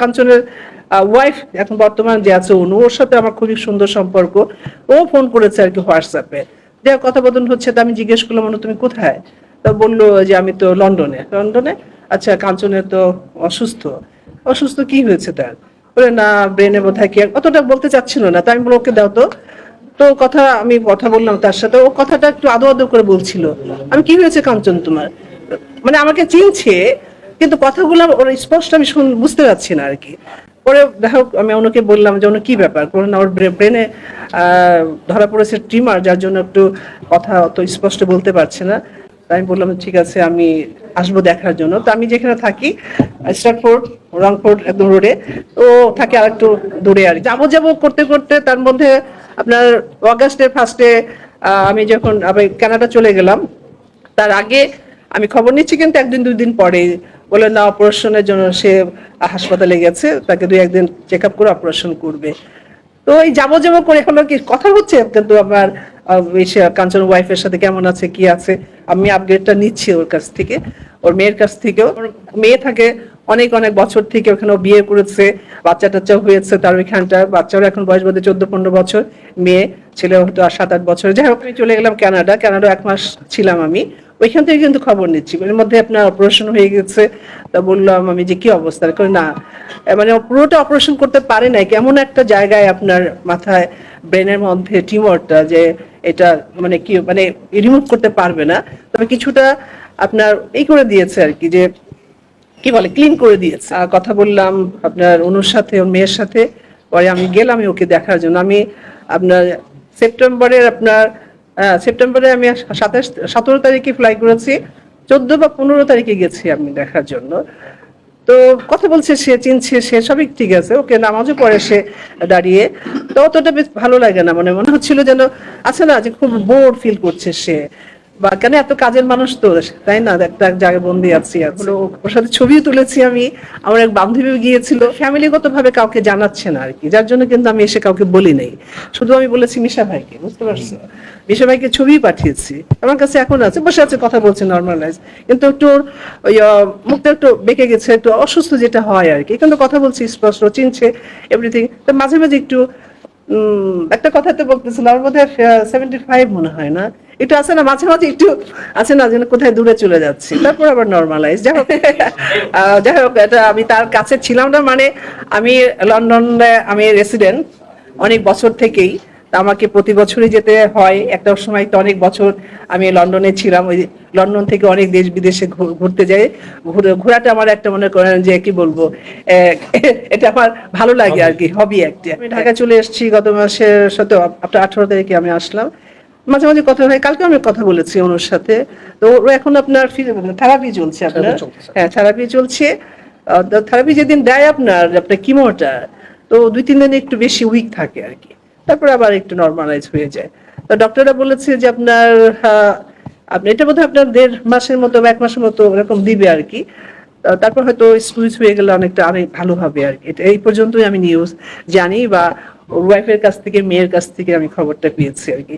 কাঞ্চনের wife এখন বর্তমান যে আছে অনু ওর সাথে আমার খুবই সুন্দর সম্পর্ক। ও ফোন করেছে আর কি হোয়াটসঅ্যাপে যে কথোপকথন হচ্ছে তো আমি জিজ্ঞেস করলাম অনু তুমি কোথায়? তা বলল যে আমি তো লন্ডনে। লন্ডনে? আচ্ছা কাঞ্চনের তো অসুস্থ। অসুস্থ কি হয়েছে তার? বলে না ব্রেনে বোধ হয় কি অতটা বলতে চাচ্ছিল না। তাই আমি বললাম, ওকে দাও তো। তো কথা আমি কথা বললাম তার সাথে। ও কথাটা একটু আদো আদো করে বলছিল। আমি কি হয়েছে কাঞ্চন তোমার? মানে আমাকে চিনছে কিন্তু কথাগুলো ওর স্পষ্ট আমি শুন বুঝতে পারছি না আর কি পরে দেখো আমি ওনাকে বললাম যে ওনার কি ব্যাপার? কারণ ওর ব্রেনে ধরা পড়েছে টিমার যার জন্য একটু কথা অত স্পষ্ট বলতে পারছে না। তাই আমি বললাম, ঠিক আছে, আমি আসব দেখার জন্য। তো আমি যেখানে থাকি স্টার্টফোর্ড রংফোর্ড একদম রোডে। ও থাকে আর একটু দূরে আর। যাব যাব করতে করতে তার মধ্যে আপনার অগাস্টের ফার্স্টে আমি যখন আবার কানাডা চলে গেলাম, তার আগে আমি খবর নিচ্ছি কিন্তু একদিন, দুই দিন পরে। বলে, না অপারেশনের জন্য সে হাসপাতালে গেছে, তাকে দুই, একদিন চেক আপ করে অপারেশন করবে। তো এই যাব যাব করে হলো কি কথা হচ্ছে, কিন্তু আমার কাঞ্চন ওয়াইফের সাথে কেমন আছে, কি আছে, আমি আপডেটটা নিচ্ছি ওর কাছ থেকে, ওর মেয়ের কাছ থেকেও। মেয়ে থাকে অনেক অনেক বছর থেকে ওখানে বিয়ে করেছে বাচ্চা টাচ্চা হয়েছে তার ওইখানটা বাচ্চারও এখন বয়স বোধহয় চোদ্দ, পনেরো বছর, মেয়ে, ছেলে হয়তো আর সাত, আট বছর। যাই হোক, আমি চলে গেলাম কানাডা কানাডা এক মাস ছিলাম আমি। ওইখান থেকে কিন্তু খবর নিচ্ছি। এর মধ্যে আপনার অপারেশন হয়ে গেছে। তা বললাম আমি যে, কি অবস্থা? করে না। মানে পুরোটা অপারেশন করতে পারে নাই। কেমন একটা জায়গায় আপনার মাথায় ব্রেনের মধ্যে টিউমারটা যে, এটা মানে কি মানে রিমুভ করতে পারবে না। তবে কিছুটা আপনার এই করে দিয়েছে আর কি যে, কি বলে ক্লিন করে দিয়েছে। কথা বললাম আপনার অনুর সাথে, ওর মেয়ের সাথে। পরে আমি গেলাম ওকে দেখার জন্য। আমি আপনার সেপ্টেম্বরের আপনার সেপ্টেম্বরে আমি সাতাশ, সতেরো তারিখে ফ্লাই করেছি। চোদ্দ বা পনেরো তারিখে গেছি আমি দেখার জন্য। তো কথা বলছে সে, চিনছে সে, সবই ঠিক আছে। ওকে নামাজও পড়ে সে দাঁড়িয়ে। তো অতটা বেশ ভালো লাগে না মানে মনে হচ্ছিল যেন, আছে না যে খুব বোর ফিল করছে সে। বা কেন এত কাজের মানুষ তো? তাই না? একটা জায়গায় বন্দি আছি। ওর সাথে ছবিও তুলেছি আমি। আমার এক বান্ধবী গিয়েছিল। ফ্যামিলিগত ভাবে কাউকে জানাচ্ছে না আর কি যার জন্য কিন্তু আমি এসে কাউকে বলি নাই। শুধু আমি বলেছি মিশা ভাইকে বুঝতে পারছ? মিশা ভাইকে ছবি পাঠিয়েছি। আমার কাছে এখন আছে বসে আছে কথা বলছে নর্মালাইজ কিন্তু একটু ওই মুখটা একটু বেঁকে গেছে একটু অসুস্থ যেটা হয় আর কি কিন্তু কথা বলছি স্পষ্ট চিনছে এভরিথিং তো মাঝে মাঝে একটু উম, একটা কথা তো বলতেছিলাম ওর মধ্যে সেভেন্টি ফাইভ মনে হয় না। একটু আছে না মাঝে মাঝে একটু আছে না যেন কোথায় দূরে চলে যাচ্ছে। তারপর আবার নর্মালাইজ যাই হোক যাই হোক এটা আমি তার কাছে ছিলাম না মানে আমি লন্ডনে আমি রেসিডেন্ট অনেক বছর থেকেই। আমাকে প্রতি বছরই যেতে হয়। একটা সময় তো অনেক বছর আমি লন্ডনে ছিলাম। ওই লন্ডন থেকে অনেক দেশ বিদেশে ঘুরতে যাই। ঘুরে ঘোরাটা আমার একটা মনে করেন যে কি বলব এটা আমার ভালো লাগে আর কি হবি একটা। আমি ঢাকা চলে এসেছি গত মাসের সাথে আপনার আঠারো তারিখে আমি আসলাম। মাঝে মাঝে কথা হয় কালকে আমি কথা বলেছি ওনার সাথে। তো ও এখন আপনার থেরাপি চলছে আপনার? হ্যাঁ থেরাপি চলছে। থেরাপি যেদিন দেয় আপনার আপনার কিমোটা তো দুই তিন দিন একটু বেশি উইক থাকে আর কি। তারপরে আবার একটু নর্মালাইজ হয়ে যায়। তো ডক্টররা বলেছে যে আপনার আপনি এটা বোধহয় আপনার দেড় মাসের মতো বা এক মাসের মতো এরকম দিবে আর কি। তারপর হয়তো স্কুইজ হয়ে গেলে অনেকটা অনেক ভালো হবে আর কি। এটা এই পর্যন্তই আমি নিউজ জানি বা ওয়াইফের কাছ থেকে মেয়ের কাছ থেকে আমি খবরটা পেয়েছি আর কি।